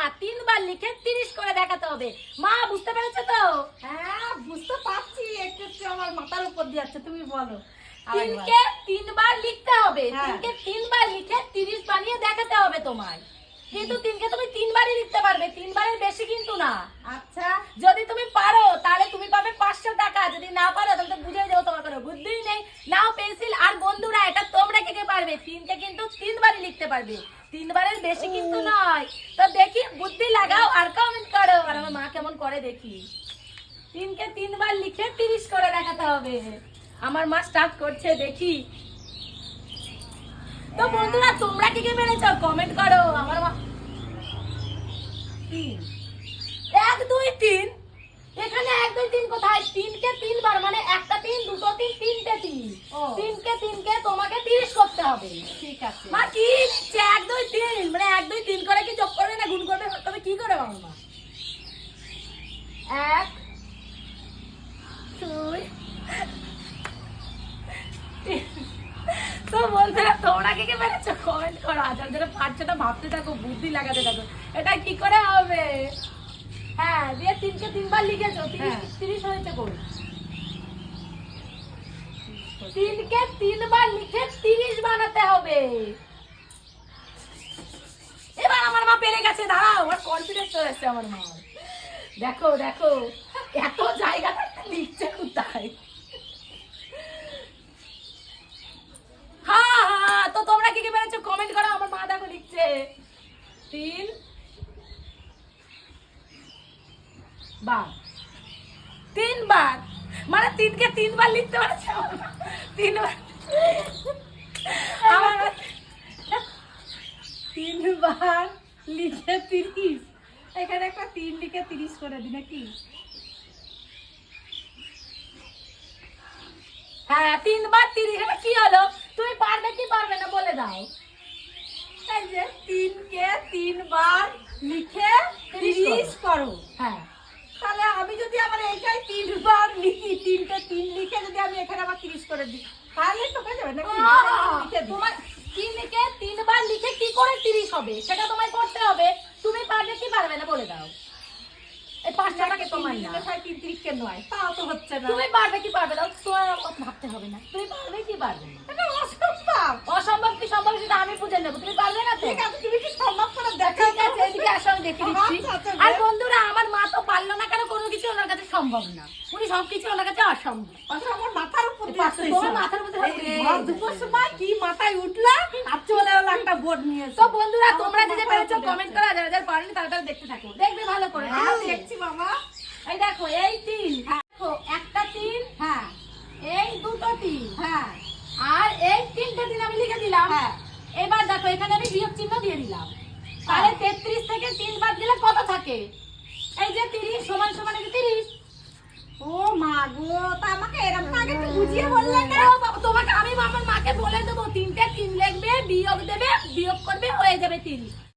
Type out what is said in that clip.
না তিনবার লিখে তিরিশ করে দেখাতে হবে। মা বুঝতে পেরেছ তো? হ্যাঁ বুঝতে পারছি। একটু একটু আমার মাথার উপর দিয়ে যাচ্ছে তুমি বলো। তিনকে তিনবার লিখতে হবে। হ্যাঁ। তিনকে তিনবার লিখে তিরিশ বানিয়ে দেখাতে হবে তোমায়। কিন্তু তিনকে তুমি তিনবারই লিখতে পারবে। তিনবারের বেশি কিন্তু না। আচ্ছা। যদি তুমি পারো তাহলে তুমি তিনবারই লিখতে পারবে। তিনবারের বেশি কিন্তু নয়। তো দেখি, বুদ্ধি লাগাও আর কমেন্ট করো। আর আমার মা কেমন করে দেখি। তিনকে তিনবার লিখে তিরিশ করে দেখাতে হবে। আমার মা স্টার্ট করছে, দেখি। তো বন্ধুরা, তোমরা কি কে পেরেছ কমেন্ট করো। আমার মা তিন। এক, দুই, তিন। এখানে এক দুই তিন কোথায়? তিনকে তিনবার মানে একটা তিন দুটো তিন তিনটে তিন। তিনকে তিনকে তোমাকে তিরিশ করতে হবে। ঠিক আছে। মা কি? এক দুই তিন। মানে এক দুই তিন করে কি যোগ করবে না গুণ করবে? তবে কি করে বাবা মা? এক দুই। তো বন্ধুরা তোমরা কি কি পেরেছ কমেন্ট করো। আর যারা যারা পারছ না ভাবতে থাকো বুদ্ধি লাগাতে থাকো। এটা কি করে হবে? হ্যাঁ দিয়ে তিনকে তিনবার লিখেছো তিরিশ হ্যাঁ। তিরিশ হয়েছে কোন তিনকে তিনবার লিখে তিরিশ বানাতে হবে। এবার আমার মা পেরে গেছে দাঁড়াও আমার কনফিডেন্স চলে এসছে আমার মা দেখো দেখো এত জায়গা থাকতে লিখছে কোথায় হ্যাঁ হ্যাঁ তো তোমরা কি কি পেরেছ কমেন্ট করো আমার মা দেখো লিখছে তিন বার তিনবার? মানে তিনকে তিনবার লিখতে পারছে তিনবার। আমার তিনবার লিখে তিরিশ। এখানে একটা তিন লিখে তিরিশ করে দি নাকি? হ্যাঁ তিনবার তিরিশ। এটা কি হলো? তুমি পারবে কি পারবে না বলে দাও। এই যে তিনকে তিনবার লিখে তিরিশ তিরিশ করো হ্যাঁ তাহলে আমি যদি এইটাই তিনবার লিখি তিনটে তিন লিখে যদি আমি এখানে আবার তিরিশ করে দিই তাহলে তো হয়ে যাবে লিখে দিই। তোমার তিনকে তিনবার লিখে কি করে তিরিশ হবে? সেটা তোমায় করতে হবে। তুমি পারবে কি পারবে না বলে দাও। এই পাঁচটা টাকা তোমার না। তিন তিন তিরিশ নয় তাও তো হচ্ছে না। তুমি পারবে কি পারবে না? তোমার ভাবতে হবে না। তুমি পারবে কি পারবে না? অসম্ভব। অসম্ভব কি সম্ভব? সেটা আমি বুঝে নেব। তুমি পারবে না তো? তুমি কি সম্ভব করে দেখো ঠিক আছে এদিকে আসো আমি দেখে দিচ্ছি। আচ্ছা, আচ্ছা, আর বেশ। বন্ধুরা আমার মা তো পারল না কেন কোনো কিছু ওনার কাছে সম্ভব না। উনি সবকিছু ওনার কাছে অসম্ভব। আচ্ছা, আমার মাথার উপর দিয়ে পাশে আসছে তোমার মাথার উপর দিয়ে এই এই ভর যে। দুপুর সময় কি মাথায় উঠলা? আর চলে এলো একটা বোর্ড নিয়ে তো বন্ধুরা তোমরা আমার যে পেরেছ কমেন্ট করা যারা যারা পারেনি তারা তারা দেখতে থাকো। দেখবে ভালো করে। হ্যাঁ? দেখছি বাবা এই দেখো এই তিন দেখো একটা তিন হ্যাঁ। এই দুটো তিন হ্যাঁ। আর এই তিনটে দিন আমি লিখে দিলাম। হ্যাঁ। এবার দেখো এখানে আমি বিয়োগ চিহ্ন দিয়ে দিলাম। তাহলে তেত্রিশ থেকে তিন বাদ দিলে কত থাকে? এই যে তিরিশ সমান সমান তিরিশ। ও মা গো, তা আমাকে এরকম আগে বুঝিয়ে বললে না? তোমাকে আমি আমার মাকে বলে দেবো, তিনটে তিন লিখবে, বিয়োগ দেবে, বিয়োগ করবে, হয়ে যাবে তিরিশ